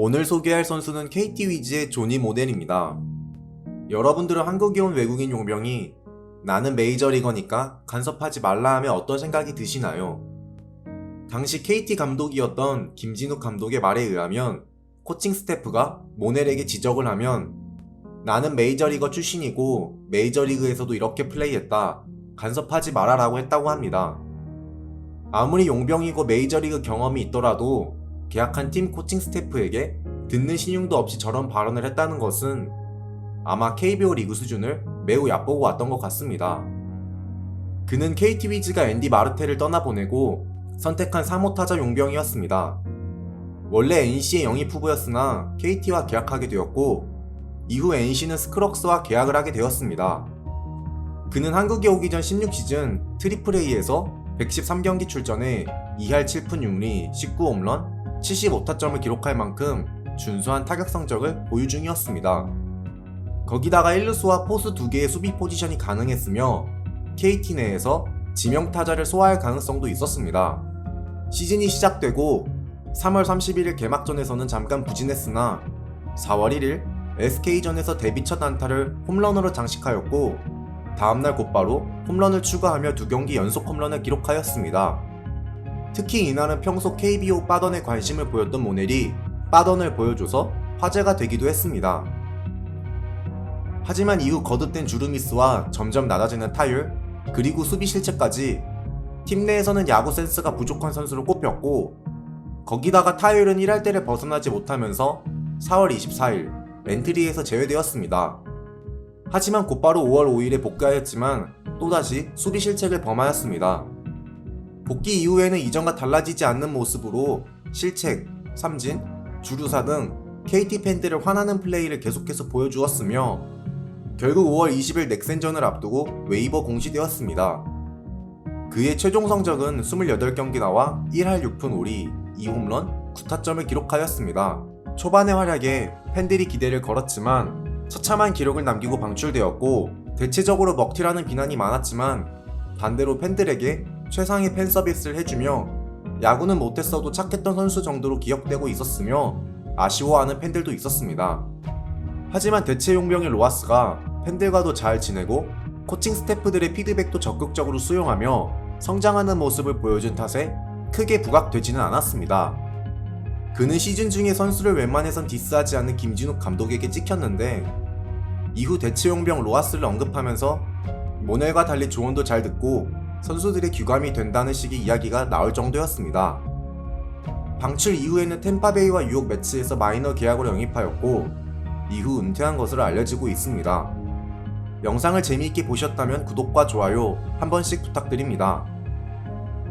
오늘 소개할 선수는 KT 위즈의 조니 모델입니다. 여러분들은 한국에 온 외국인 용병이 나는 메이저리거니까 간섭하지 말라 하면 어떤 생각이 드시나요? 당시 KT 감독이었던 김진욱 감독의 말에 의하면 코칭 스태프가 모넬에게 지적을 하면 나는 메이저리거 출신이고 메이저리그에서도 이렇게 플레이했다. 간섭하지 말아라고 했다고 합니다. 아무리 용병이고 메이저리그 경험이 있더라도 계약한 팀 코칭 스태프에게 듣는 신용도 없이 저런 발언을 했다는 것은 아마 KBO 리그 수준을 매우 얕보고 왔던 것 같습니다. 그는 KT 위즈가 앤디 마르테를 떠나보내고 선택한 3호 타자 용병이었습니다. 원래 NC의 영입 후보였으나 KT와 계약하게 되었고 이후 NC는 스크럭스와 계약을 하게 되었습니다. 그는 한국에 오기 전 16시즌 트리플 A에서 113경기 출전해 2할 7푼 6리 19홈런 75타점을 기록할 만큼 준수한 타격 성적을 보유 중이었습니다. 거기다가 1루수와 포수 두 개의 수비 포지션이 가능했으며 KT 내에서 지명 타자를 소화할 가능성도 있었습니다. 시즌이 시작되고 3월 31일 개막전에서는 잠깐 부진했으나 4월 1일 SK전에서 데뷔 첫 안타를 홈런으로 장식하였고 다음날 곧바로 홈런을 추가하며 두 경기 연속 홈런을 기록하였습니다. 특히 이날은 평소 KBO 빠던에 관심을 보였던 모넬이 빠던을 보여줘서 화제가 되기도 했습니다. 하지만 이후 거듭된 주루미스와 점점 낮아지는 타율, 그리고 수비 실책까지 팀 내에서는 야구 센스가 부족한 선수로 꼽혔고 거기다가 타율은 1할대를 벗어나지 못하면서 4월 24일 렌트리에서 제외되었습니다. 하지만 곧바로 5월 5일에 복귀하였지만 또다시 수비 실책을 범하였습니다. 복귀 이후에는 이전과 달라지지 않는 모습으로 실책, 삼진, 주루사 등 KT 팬들을 화나는 플레이를 계속해서 보여주었으며 결국 5월 20일 넥센전을 앞두고 웨이버 공시되었습니다. 그의 최종 성적은 28경기 나와 1할 6푼 5리 2홈런 9타점을 기록하였습니다. 초반의 활약에 팬들이 기대를 걸었지만 처참한 기록을 남기고 방출되었고 대체적으로 먹튀라는 비난이 많았지만 반대로 팬들에게 최상의 팬 서비스를 해주며 야구는 못했어도 착했던 선수 정도로 기억되고 있었으며 아쉬워하는 팬들도 있었습니다. 하지만 대체 용병의 로하스가 팬들과도 잘 지내고 코칭 스태프들의 피드백도 적극적으로 수용하며 성장하는 모습을 보여준 탓에 크게 부각되지는 않았습니다. 그는 시즌 중에 선수를 웬만해선 디스하지 않는 김진욱 감독에게 찍혔는데 이후 대체 용병 로하스를 언급하면서 모넬과 달리 조언도 잘 듣고 선수들의 귀감이 된다는 식의 이야기가 나올 정도였습니다. 방출 이후에는 템파베이와 뉴욕 매치에서 마이너 계약으로 영입하였고 이후 은퇴한 것으로 알려지고 있습니다. 영상을 재미있게 보셨다면 구독과 좋아요 한 번씩 부탁드립니다.